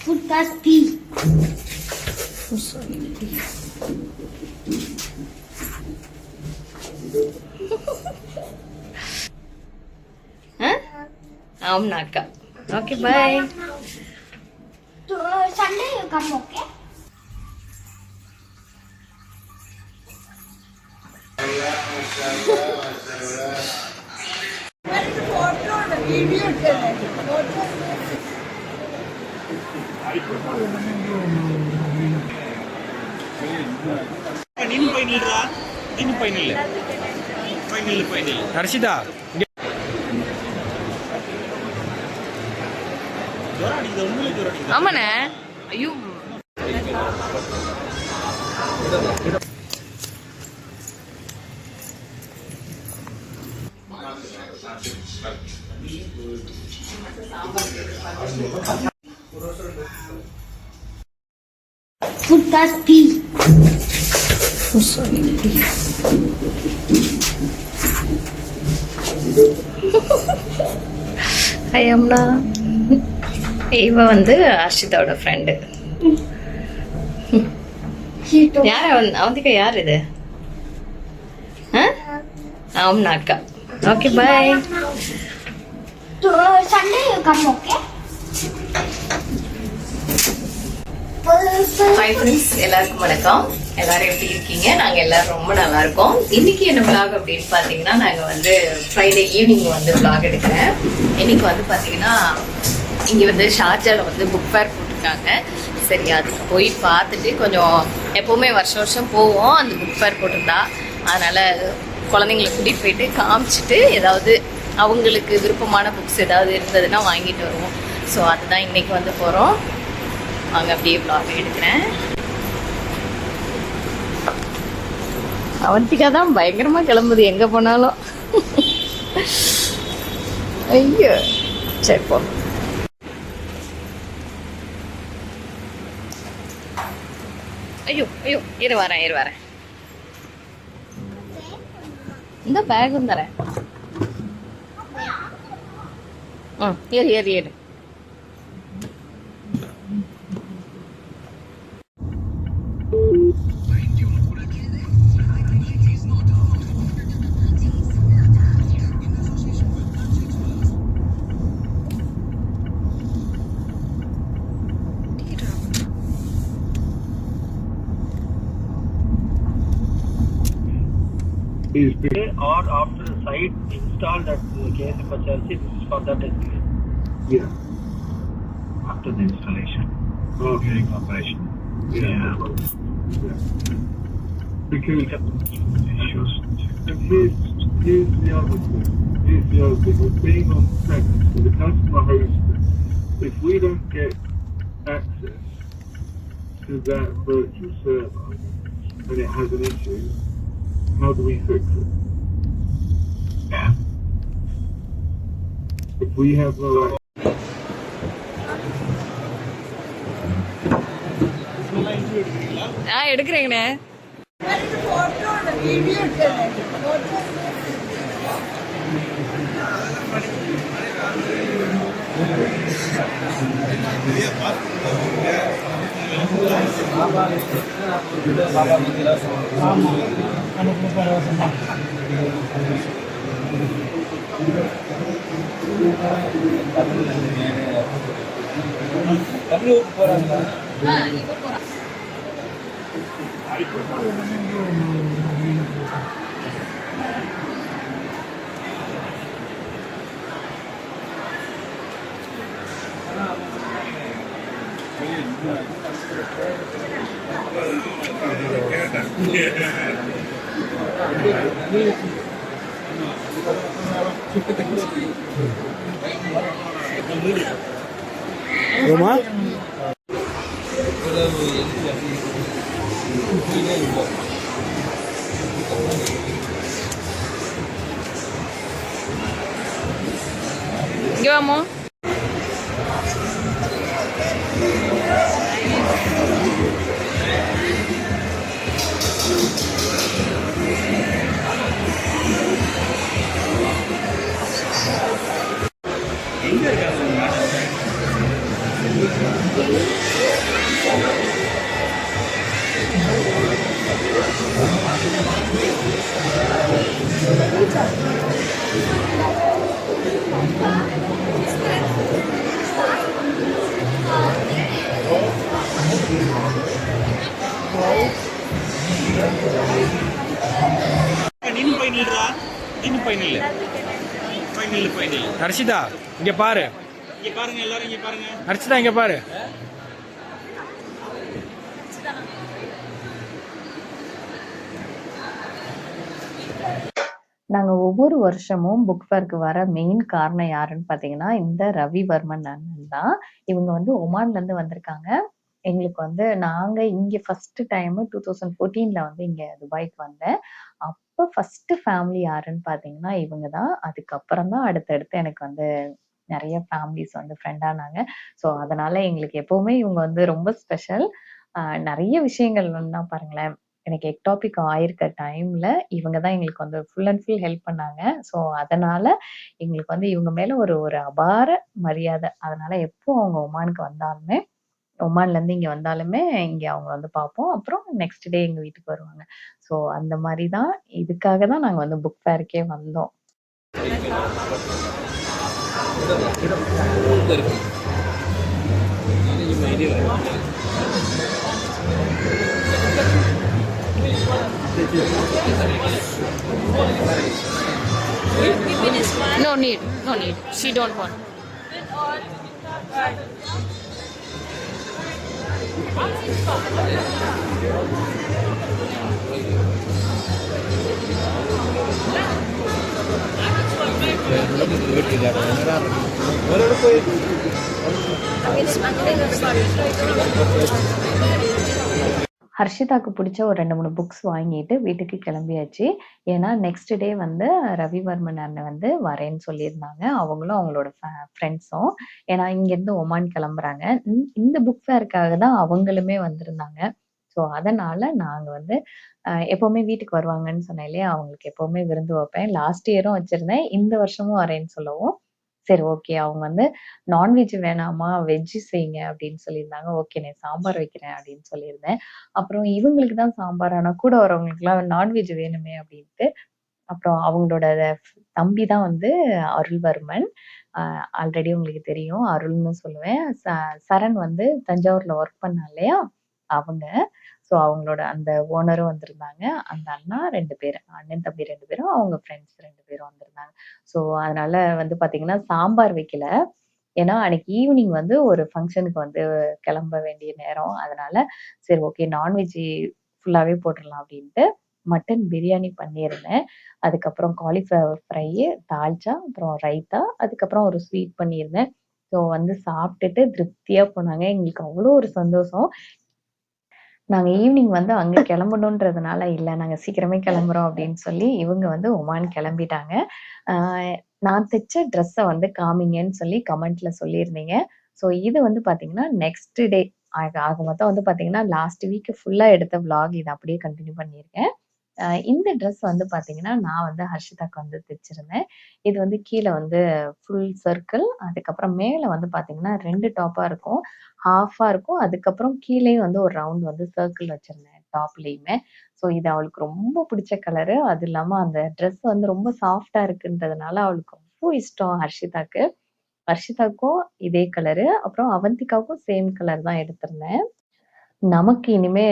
Food class P. Oh, sorry. huh? I'm not come. Okay, bye. To, uh, Sunday you come, okay? Photo video photo நின் போய் நின் போய் நில்லு. போய் நில்லு போய் நில்லு. ஹர்ஷிதா ஆமாண்ணே. ஐயோ. Food class B. I'm அம்னா இவ வந்து அர்ஷிதாவோட ஃப்ரெண்டு யார் அவன்? அவனுக்கு யார் இது? ஆம்னா அக்கா. Okay bye Sunday come okay hi friends எல்லாருக்கும் வணக்கம். எல்லாரும் எப்படி இருக்கீங்க? நாங்க எல்லாரும் ரொம்ப நல்லா இருக்கோம் இன்னைக்கு என்ன பிளாக் அப்படின்னு பாத்தீங்கன்னா நாங்க வந்து ஃப்ரைடே ஈவினிங் வந்து பிளாக் எடுக்கிறேன். இன்னைக்கு வந்து பாத்தீங்கன்னா இங்க வந்து ஷார்ஜால வந்து புக் ஃபேர் போட்டிருக்காங்க. சரி அதுக்கு போய் பார்த்துட்டு கொஞ்சம் எப்பவுமே வருஷம் வருஷம் போவோம். அந்த புக் ஃபேர் போட்டிருந்தா. அதனால குழந்தைங்களை கூட்டிட்டு போயிட்டு காமிச்சிட்டு ஏதாவது அவங்களுக்கு விருப்பமான புக்ஸ் ஏதாவது இருந்ததுன்னா வாங்கிட்டு வருவோம். ஸோ அதுதான் இன்னைக்கு வந்து போகிறோம் வாங்க அப்படியே vlog எடுக்கிறேன். அவந்திகா தான் பயங்கரமா கிளம்புது. எங்க போனாலும். ஐயோ. சரி போ. ஐயோ ஐயோ. இரு வரேன் இரு வரேன். இந்த பேகும் தரேன். ம் ஏறு ஏறு ஏறு is or after the site installed at the KSF Chelsea, this is for that estimate. Yeah. After the installation. Oh, During operation. yeah. Because Issues. here's, here's the other thing. Here's the other thing. We're being on for the customer host. If we don't get access to that virtual server and it has an issue, how do we fix it? Yeah. If we have no ஆ எடுக்கிறேங்கண்ணே ரோமா இங்கே வாமோ எங்க இருக்காங்க போய் நில்லு போய் ஹர்ஷிதா இங்க பாரு. இங்க பாருங்க எல்லாரும் இங்க பாருங்க. ஹர்ஷிதா இங்க பாரு. நாங்கள் ஒவ்வொரு வருஷமும் புக் ஃபேருக்கு வர மெயின் காரணம் யாருன்னு பார்த்தீங்கன்னா இந்த ரவிவர்மன் அண்ணன் தான். இவங்க வந்து ஒமான்லேருந்து வந்திருக்காங்க. எங்களுக்கு வந்து நாங்க இங்க ஃபர்ஸ்ட் டைம் டூ தௌசண்ட் ஃபோர்டீன்ல வந்து இங்க துபாய்க்கு வந்தேன். அப்ப ஃபர்ஸ்ட் ஃபேமிலி யாருன்னு பாத்தீங்கன்னா இவங்க தான். அதுக்கப்புறம் தான் அடுத்தடுத்து எனக்கு வந்து நிறைய ஃபேமிலிஸ் வந்து ஃப்ரெண்ட் ஆனாங்க. ஸோ அதனால எங்களுக்கு எப்பவுமே இவங்க வந்து ரொம்ப ஸ்பெஷல் நிறைய விஷயங்கள் வந்து பாருங்களேன். எனக்கு எக்டாபிக் ஆயிருக்க டைம்ல இவங்க தான் எங்களுக்கு வந்து ஃபுல் அண்ட் ஃபுல் ஹெல்ப் பண்ணாங்க. ஸோ அதனால எங்களுக்கு வந்து இவங்க மேல ஒரு ஒரு அபார மரியாதை. அதனால எப்போ அவங்க ஒமானுக்கு வந்தாலுமே ஒமான்ல இருந்து இங்க வந்தாலுமே இங்க அவங்க வந்து பார்ப்போம் அப்புறம் நெக்ஸ்ட் டே எங்க வீட்டுக்கு வருவாங்க ஸோ அந்த மாதிரி தான் இதுக்காக தான் நாங்க வந்து புக் ஃபேருக்கே வந்தோம் No need, no need. She don't want. Ang inis ang inis. ஹர்ஷிதாக்கு பிடிச்ச ஒரு ரெண்டு மூணு புக்ஸ் வாங்கிட்டு வீட்டுக்கு கிளம்பியாச்சு. ஏன்னா நெக்ஸ்ட் டே வந்து ரவிவர்மன் அண்ணன் வந்து வரேன்னு சொல்லியிருந்தாங்க. அவங்களும் அவங்களோட ஃப்ரெண்ட்ஸும் ஏன்னா இங்கேருந்து ஒமான் கிளம்புறாங்க. இந்த- புக் ஃபேருக்காக தான் அவங்களுமே வந்திருந்தாங்க. ஸோ அதனால நாங்கள் வந்து எப்போவுமே வீட்டுக்கு வருவாங்கன்னு சொன்னேன் இல்லையா? அவங்களுக்கு எப்போவுமே விருந்து வைப்பேன். லாஸ்ட் இயரும் வச்சிருந்தேன். இந்த வருஷமும் வரேன்னு சொல்லவும். சரி ஓகே அவங்க வந்து நான்வெஜ் வேணாமா? வெஜ் செய்யுங்க அப்படின்னு சொல்லியிருந்தாங்க. ஓகே நான் சாம்பார் வைக்கிறேன் அப்படின்னு சொல்லியிருந்தேன். அப்புறம் இவங்களுக்கு தான் சாம்பார். ஆனால் கூட வரவங்களுக்குலாம் நான்வெஜ் வேணுமே அப்படின்ட்டு. அப்புறம் அவங்களோட தம்பி தான் வந்து அருள்வர்மன். ஆல்ரெடி உங்களுக்கு தெரியும். அருள்னு சொல்லுவேன். ச- சரண் வந்து தஞ்சாவூர்ல ஒர்க் பண்ணா இல்லையா? அவங்க. ஸோ அவங்களோட அந்த ஓனரும் வந்திருந்தாங்க. அந்த அண்ணா ரெண்டு பேர் அண்ணன் தம்பி ரெண்டு பேரும் அவங்க ஃப்ரெண்ட்ஸ் ரெண்டு பேரும் வந்திருந்தாங்க. ஸோ அதனால வந்து பார்த்தீங்கன்னா சாம்பார் வைக்கல. ஏன்னா அன்னைக்கு ஈவினிங் வந்து ஒரு ஃபங்க்ஷனுக்கு வந்து கிளம்ப வேண்டிய நேரம். அதனால சரி ஓகே நான்வெஜ் ஃபுல்லாகவே போட்டுடலாம் அப்படின்ட்டு மட்டன் பிரியாணி பண்ணியிருந்தேன். அதுக்கப்புறம் காலிஃப்ளவர் ஃப்ரை தால்ச்சா அப்புறம் ரைத்தா அதுக்கப்புறம் ஒரு ஸ்வீட் பண்ணியிருந்தேன். ஸோ வந்து சாப்பிட்டுட்டு திருப்தியாக போனாங்க. எங்களுக்கு அவ்வளோ ஒரு சந்தோஷம். நாங்க ஈவினிங் வந்து அங்க கிளம்பணுன்றதுனால இல்ல நாங்க சீக்கிரமே கிளம்புறோம் அப்படின்னு சொல்லி இவங்க வந்து ஒமான் கிளம்பிட்டாங்க. ஆஹ் நான் தைச்ச ட்ரெஸ்ஸை வந்து காமிங்கன்னு சொல்லி கமெண்ட்ல சொல்லியிருந்தீங்க. ஸோ இது வந்து பாத்தீங்கன்னா நெக்ஸ்ட் டே ஆக ஆக மொத்தம் வந்து பாத்தீங்கன்னா லாஸ்ட் வீக் ஃபுல்லா எடுத்த விளாக் இது. அப்படியே கண்டினியூ பண்ணியிருக்கேன். இந்த ட்ரெஸ் வந்து பாத்தீங்கன்னா நான் வந்து ஹர்ஷிதாக்கு வந்து தைச்சிருந்தேன். இது வந்து கீழே வந்து ஃபுல் சர்க்கிள் அதுக்கப்புறம் மேலே வந்து பாத்தீங்கன்னா ரெண்டு டாப்பா இருக்கும். ஹாஃபா இருக்கும். அதுக்கப்புறம் கீழேயும் வந்து ஒரு ரவுண்ட் வந்து சர்க்கிள் வச்சிருந்தேன் டாப்லயுமே ஸோ இது அவளுக்கு ரொம்ப பிடிச்ச கலரு அது இல்லாம அந்த ட்ரெஸ் வந்து ரொம்ப சாஃப்டா இருக்குன்றதுனால அவளுக்கு ரொம்ப இஷ்டம் ஹர்ஷிதாக்கு. ஹர்ஷிதாக்கும் இதே கலரு அப்புறம் அவந்திகாவுக்கும் சேம் கலர் தான் எடுத்திருந்தேன். நமக்கு இனிமே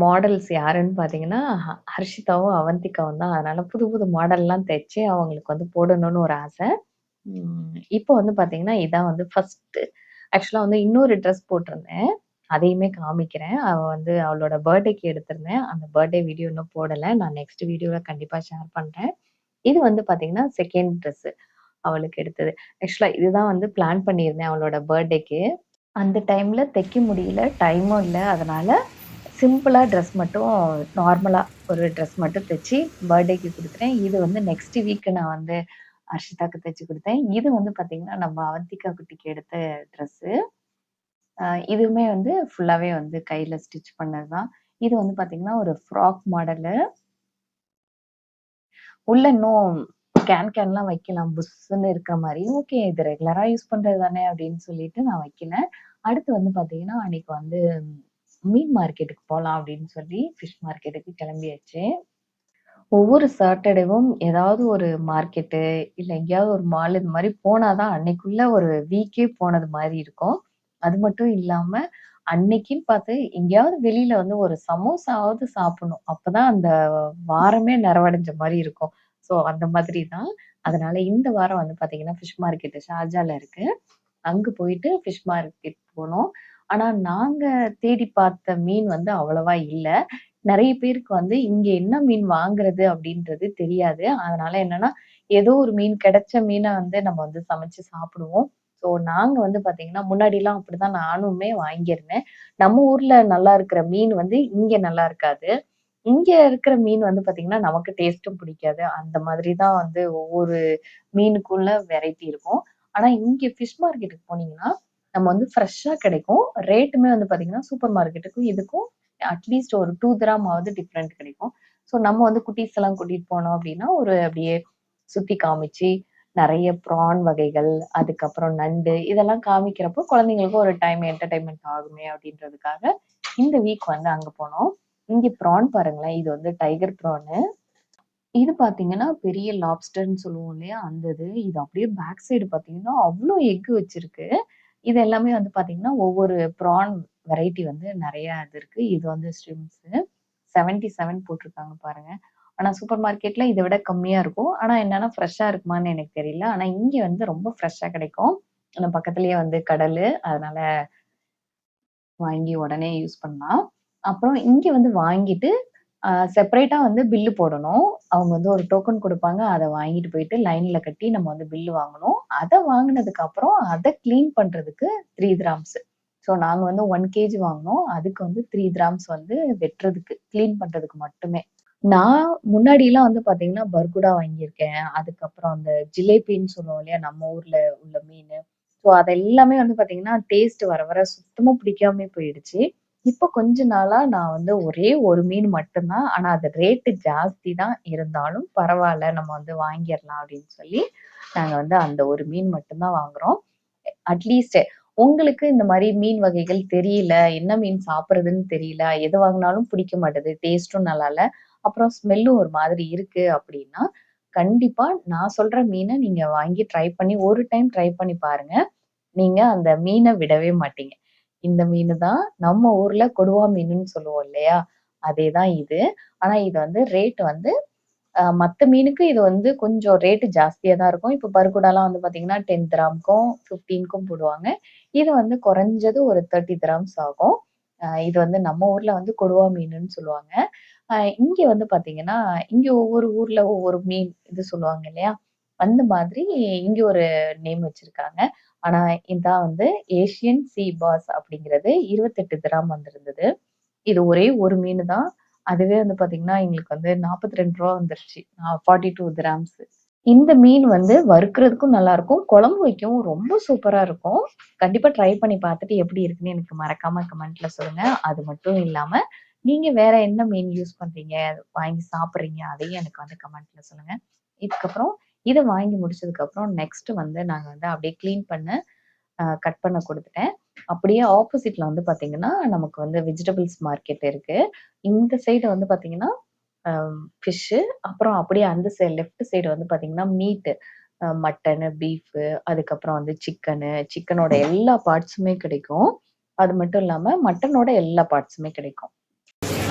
மாடல்ஸ் யாருன்னு பாத்தீங்கன்னா ஹ- ஹர்ஷிதாவும் அவந்திகாவும் தான். அதனால புது புது மாடல்லாம் தைச்சு அவங்களுக்கு வந்து போடணும்னு ஒரு ஆசை. இப்போ வந்து பாத்தீங்கன்னா இதான் வந்து ஃபர்ஸ்ட் ஆக்சுவலா வந்து இன்னொரு ட்ரெஸ் போட்டிருந்தேன். அதையுமே காமிக்கிறேன். அவ வந்து அவளோட பர்த்டேக்கு எடுத்திருந்தேன். அந்த பர்த்டே வீடியோ இன்னும் போடல. நான் நெக்ஸ்ட் வீடியோல கண்டிப்பா ஷேர் பண்றேன். இது வந்து பார்த்தீங்கன்னா, செகண்ட் ட்ரெஸ்ஸு அவளுக்கு எடுத்தது. ஆக்சுவலா இதுதான் வந்து பிளான் பண்ணியிருந்தேன் அவளோட பர்த்டேக்கு அந்த டைமில் தைக்க முடியல டைமும் இல்லை. அதனால் சிம்பிளாக ட்ரெஸ் மட்டும் நார்மலாக ஒரு ட்ரெஸ் மட்டும் தைச்சி பர்த்டேக்கு கொடுத்துட்டேன். இது வந்து நெக்ஸ்ட் வீக்கு நான் வந்து அர்ஷிதாக்கு தைச்சி கொடுத்தேன். இது வந்து பார்த்தீங்கன்னா நம்ம அவந்திகா குட்டிக்கு எடுத்த ட்ரெஸ்ஸு இதுவுமே வந்து ஃபுல்லாகவே வந்து கையில் ஸ்டிச் பண்ணது தான் இது வந்து பார்த்தீங்கன்னா ஒரு ஃப்ராக் மாடலு உள்ள இன்னும் கேன் கேன்லாம் வைக்கலாம். புஷ்ஷுன்னு இருக்கிற மாதிரி ஓகே இது ரெகுலரா யூஸ் பண்றது தானே அப்படின்னு சொல்லிட்டு நான் வைக்கல. அடுத்து வந்து பாத்தீங்கன்னா அன்னைக்கு வந்து மீன் மார்க்கெட்டுக்கு போகலாம் அப்படின்னு சொல்லி ஃபிஷ் மார்க்கெட்டுக்கு கிளம்பியாச்சு. ஒவ்வொரு சாட்டர்டேவும் ஏதாவது ஒரு மார்க்கெட்டு இல்லை எங்கேயாவது ஒரு மால் இது மாதிரி போனாதான் அன்னைக்குள்ள ஒரு வீக்கே போனது மாதிரி இருக்கும். அது மட்டும் இல்லாம அன்னைக்குன்னு பார்த்து எங்கேயாவது வெளியில வந்து ஒரு சமோசாவது சாப்பிடணும். அப்பதான் அந்த வாரமே நிறைவடைஞ்ச மாதிரி இருக்கும். ஸோ அந்த மாதிரி தான் அதனால இந்த வாரம் வந்து பாத்தீங்கன்னா ஃபிஷ் மார்க்கெட் ஷார்ஜால இருக்கு. அங்க போயிட்டு ஃபிஷ் மார்க்கெட் போனோம். ஆனா நாங்க தேடி பார்த்த மீன் வந்து அவ்வளவா இல்லை. நிறைய பேருக்கு வந்து இங்க என்ன மீன் வாங்குறது அப்படின்றது தெரியாது. அதனால என்னன்னா ஏதோ ஒரு மீன் கிடைச்ச மீனை வந்து நம்ம வந்து சமைச்சு சாப்பிடுவோம். ஸோ நாங்க வந்து பாத்தீங்கன்னா முன்னாடி எல்லாம் அப்படிதான் நானுமே வாங்கியிருந்தேன். நம்ம ஊர்ல நல்லா இருக்கிற மீன் வந்து இங்க நல்லா இருக்காது. இங்க இருக்கிற மீன் வந்து பாத்தீங்கன்னா நமக்கு டேஸ்ட்டும் பிடிக்காது. அந்த மாதிரி தான் வந்து ஒவ்வொரு மீனுக்குள்ள வெரைட்டி இருக்கும். ஆனா இங்க ஃபிஷ் மார்க்கெட்டுக்கு போனீங்கன்னா நம்ம வந்து ஃப்ரெஷ்ஷா கிடைக்கும். ரேட்டுமே வந்து பாத்தீங்கன்னா சூப்பர் மார்க்கெட்டுக்கும் இதுக்கும் அட்லீஸ்ட் ஒரு டூ கிராமாவது டிஃப்ரெண்ட் கிடைக்கும். ஸோ நம்ம வந்து குட்டீஸ் எல்லாம் கூட்டிட்டு போனோம் அப்படின்னா ஒரு அப்படியே சுத்தி காமிச்சு நிறைய ப்ரான் வகைகள் அதுக்கப்புறம் நண்டு இதெல்லாம் காமிக்கிறப்போ குழந்தைங்களுக்கும் ஒரு டைம் என்டர்டைன்மெண்ட் ஆகுமே அப்படின்றதுக்காக இந்த வீக் வந்து அங்க போனோம். இங்க ப்ரான் பாருங்களேன். இது வந்து டைகர் ப்ரானு இது பாத்தீங்கன்னா பெரிய லாப்ஸ்டர்ன்னு சொல்லுவோம் இல்லையா? அந்த இது. இது அப்படியே பேக் சைடு பாத்தீங்கன்னா அவ்வளோ எக் வச்சிருக்கு. இது எல்லாமே வந்து பாத்தீங்கன்னா ஒவ்வொரு ப்ரான் வெரைட்டி வந்து நிறைய இது இருக்கு. இது வந்து ஸ்ட்ரிம்ஸ் செவன்டி செவன் போட்டிருக்காங்க பாருங்க. ஆனா சூப்பர் மார்க்கெட்ல இதை விட கம்மியா இருக்கும். ஆனா என்னன்னா ஃப்ரெஷ்ஷா இருக்குமான்னு எனக்கு தெரியல. ஆனா இங்க வந்து ரொம்ப ஃப்ரெஷ்ஷா கிடைக்கும். ஆனா பக்கத்துலயே வந்து கடல். அதனால வாங்கி உடனே யூஸ் பண்ணலாம். அப்புறம் இங்க வந்து வாங்கிட்டு செப்பரேட்டா வந்து பில்லு போடணும். அவங்க வந்து ஒரு டோக்கன் கொடுப்பாங்க. அதை வாங்கிட்டு போயிட்டு லைன்ல கட்டி நம்ம வந்து பில்லு வாங்கணும். அதை வாங்கினதுக்கு அப்புறம் அதை க்ளீன் பண்றதுக்கு த்ரீ கிராம்ஸ் ஸோ நாங்க வந்து ஒன் கேஜி வாங்கினோம். அதுக்கு வந்து த்ரீ கிராம்ஸ் வந்து வெட்டுறதுக்கு க்ளீன் பண்றதுக்கு மட்டுமே. நான் முன்னாடி எல்லாம் வந்து பாத்தீங்கன்னா பர்குடா வாங்கியிருக்கேன். அதுக்கப்புறம் அந்த ஜிலேபின்னு சொல்லுவோம் இல்லையா? நம்ம ஊர்ல உள்ள மீன். ஸோ அதெல்லாமே வந்து பாத்தீங்கன்னா டேஸ்ட் வர வர சுத்தமா பிடிக்காம போயிடுச்சு. இப்போ கொஞ்ச நாளா நான் வந்து ஒரே ஒரு மீன் மட்டும்தான். ஆனா அது ரேட்டு ஜாஸ்தி தான் இருந்தாலும் பரவாயில்ல நம்ம வந்து வாங்கிடலாம் அப்படின்னு சொல்லி நாங்க வந்து அந்த ஒரு மீன் மட்டும்தான் வாங்குறோம். அட்லீஸ்ட் உங்களுக்கு இந்த மாதிரி மீன் வகைகள் தெரியல என்ன மீன் சாப்பிடுறதுன்னு தெரியல எது வாங்கினாலும் பிடிக்க மாட்டேது டேஸ்ட்டும் நல்லா இல்ல அப்புறம் ஸ்மெல்லும் ஒரு மாதிரி இருக்கு அப்படின்னா கண்டிப்பா நான் சொல்ற மீனை நீங்க வாங்கி ட்ரை பண்ணி ஒரு டைம் ட்ரை பண்ணி பாருங்க. நீங்க அந்த மீனை விடவே மாட்டீங்க. இந்த மீன் தான் நம்ம ஊர்ல கொடுவா மீனுன்னு சொல்லுவோம் இல்லையா? அதேதான் இது. ஆனா இது வந்து ரேட் வந்து மற்ற மத்த மீனுக்கு இது வந்து கொஞ்சம் ரேட்டு ஜாஸ்தியா தான் இருக்கும். இப்போ பருக்குடாலாம் வந்து பாத்தீங்கன்னா டென் கிராம்க்கும் ஃபிஃப்டீன்க்கும் போடுவாங்க. இது வந்து குறைஞ்சது ஒரு தேர்ட்டி கிராம்ஸ் ஆகும். இது வந்து நம்ம ஊர்ல வந்து கொடுவா மீனுன்னு சொல்லுவாங்க. ஆஹ் இங்க வந்து பாத்தீங்கன்னா இங்க ஒவ்வொரு ஊர்ல ஒவ்வொரு மீன் இது சொல்லுவாங்க இல்லையா? அந்த மாதிரி இங்க ஒரு நேம் வச்சிருக்காங்க. ஆனா இதான் வந்து ஏசியன் சீ பாஸ் அப்படிங்கிறது இருபத்தெட்டு கிராம் வந்திருந்தது. இது ஒரே ஒரு மீன் தான் அதுவே வந்து பாத்தீங்கன்னா எங்களுக்கு வந்து நாற்பத்தி ரெண்டு ரூபா வந்துருச்சு. ஃபார்ட்டி டூ கிராம்ஸ் இந்த மீன் வந்து வறுக்கிறதுக்கும் நல்லா இருக்கும். குழம்பு வைக்கவும் ரொம்ப சூப்பரா இருக்கும். கண்டிப்பா ட்ரை பண்ணி பார்த்துட்டு எப்படி இருக்குன்னு எனக்கு மறக்காம கமெண்ட்ல சொல்லுங்க. அது மட்டும் இல்லாம நீங்க வேற என்ன மீன் யூஸ் பண்றீங்க? வாங்கி சாப்பிடுறீங்க? அதையும் எனக்கு வந்து கமெண்ட்ல சொல்லுங்க. இதுக்கப்புறம் இதை வாங்கி முடிச்சதுக்கு அப்புறம் நெக்ஸ்ட் வந்து நாங்க வந்து அப்படியே க்ளீன் பண்ண கட் பண்ண கொடுத்துட்டேன். அப்படியே ஆப்போசிட்ல வந்து பாத்தீங்கன்னா நமக்கு வந்து வெஜிடபிள்ஸ் மார்க்கெட் இருக்கு. இந்த சைடு வந்து பாத்தீங்கன்னா ஃபிஷ்ஷு அப்புறம் அப்படியே அந்த சைடு லெஃப்ட் சைடு வந்து பாத்தீங்கன்னா மீட்டு மட்டனு பீஃபு அதுக்கப்புறம் வந்து சிக்கனு சிக்கனோட எல்லா பார்ட்ஸுமே கிடைக்கும். அது மட்டும் இல்லாம மட்டனோட எல்லா பார்ட்ஸுமே கிடைக்கும்.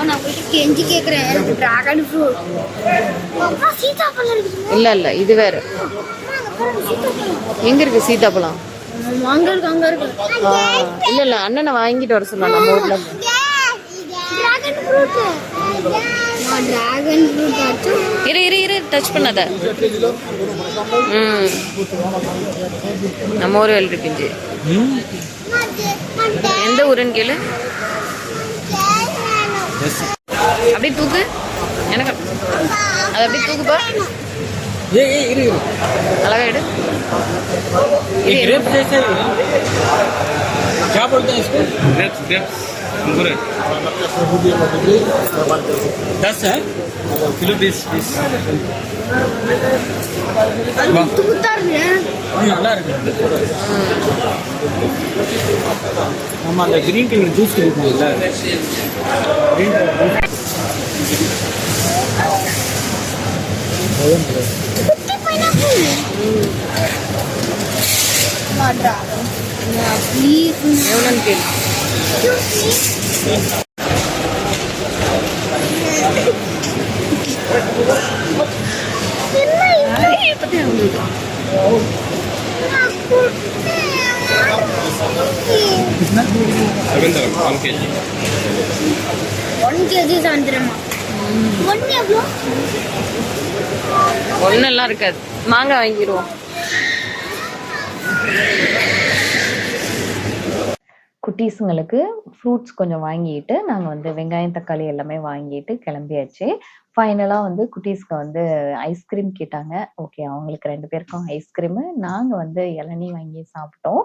நான் கெஞ்சி கேக்குறேன். எனக்கு டிராகன் ஃப்ரூட் அப்பா சீதாப்பழம் இருக்குது இல்ல இல்ல இது வேற எங்க இருக்கு சீதாப்பழம்? அங்க இருக்கு அங்க இருக்கு ஆ, இல்ல இல்ல அண்ணனை வாங்கிட்டு வர சொல்லலாம் நம்ம ஊர்ல இருந்து. டிராகன் ஃப்ரூட் நான் டிராகன் ஃப்ரூட் ஆச்சும் இரு இரு இரு டச் பண்ணாத. ம். நம்ம ஊர் பிஞ்சு. எந்த ஊருன்னு கேளு. அப்படியே தூக்கு. எனக்கு அது அப்படியே தூக்குப்பா ஏய் ஏய் இரு அழகா எடு கிரேப்ஸ் சாப்பிடுறது கிரேப்ஸ் கிரேப்ஸ் ग्रेप्स अंगूर दस है किलो बीस बीस குத்து குத்தா இருக்கு நல்லா இருக்கு ஆமா அந்த கிரீன் கலர் ஜூஸ் இருக்குல்ல குட்டி பைனாப்பிள் டிராகன் ப்ளீஸ் எவ்வளோன்னு கேளு செவந்தரம் ஒன் கேஜி ஒன் கேஜி சாயந்தரமா இருக்காது மாங்காய் வாங்கிடுவோம் குட்டீஸுங்களுக்கு ஃப்ரூட்ஸ் கொஞ்சம் வாங்கிட்டு நாங்கள் வந்து வெங்காயம் தக்காளி எல்லாமே வாங்கிட்டு கிளம்பியாச்சு. ஃபைனலாக வந்து குட்டீஸ்க்கு வந்து ஐஸ்கிரீம் கேட்டாங்க. ஓகே அவங்களுக்கு ரெண்டு பேருக்கும் ஐஸ்கிரீமு நாங்கள் வந்து இளநீ வாங்கி சாப்பிட்டோம்.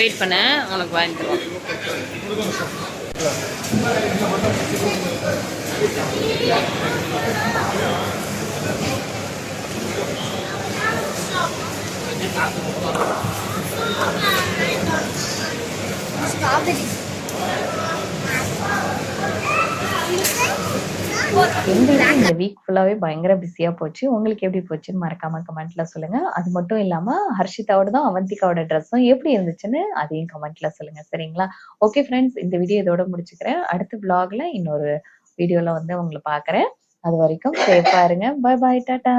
வெயிட் பண்ண உனக்கு வாங்கி எங்களுக்கு இந்த வீக் ஃபுல்லாவே பயங்கர பிஸியா போச்சு. உங்களுக்கு எப்படி போச்சுன்னு மறக்காம கமெண்ட்ல சொல்லுங்க. அது மட்டும் இல்லாம ஹர்ஷிதாவோட தான் அவந்திகாவோட ட்ரெஸ்ஸும் எப்படி இருந்துச்சுன்னு அதையும் கமெண்ட்ல சொல்லுங்க. சரிங்களா? ஓகே ஃப்ரெண்ட்ஸ் இந்த வீடியோ இதோட முடிச்சுக்கிறேன். அடுத்த பிளாக்ல இன்னொரு வீடியோல வந்து உங்களை பாக்குறேன் அது வரைக்கும் சேஃபா இருங்க பாய் பாய் டாட்டா.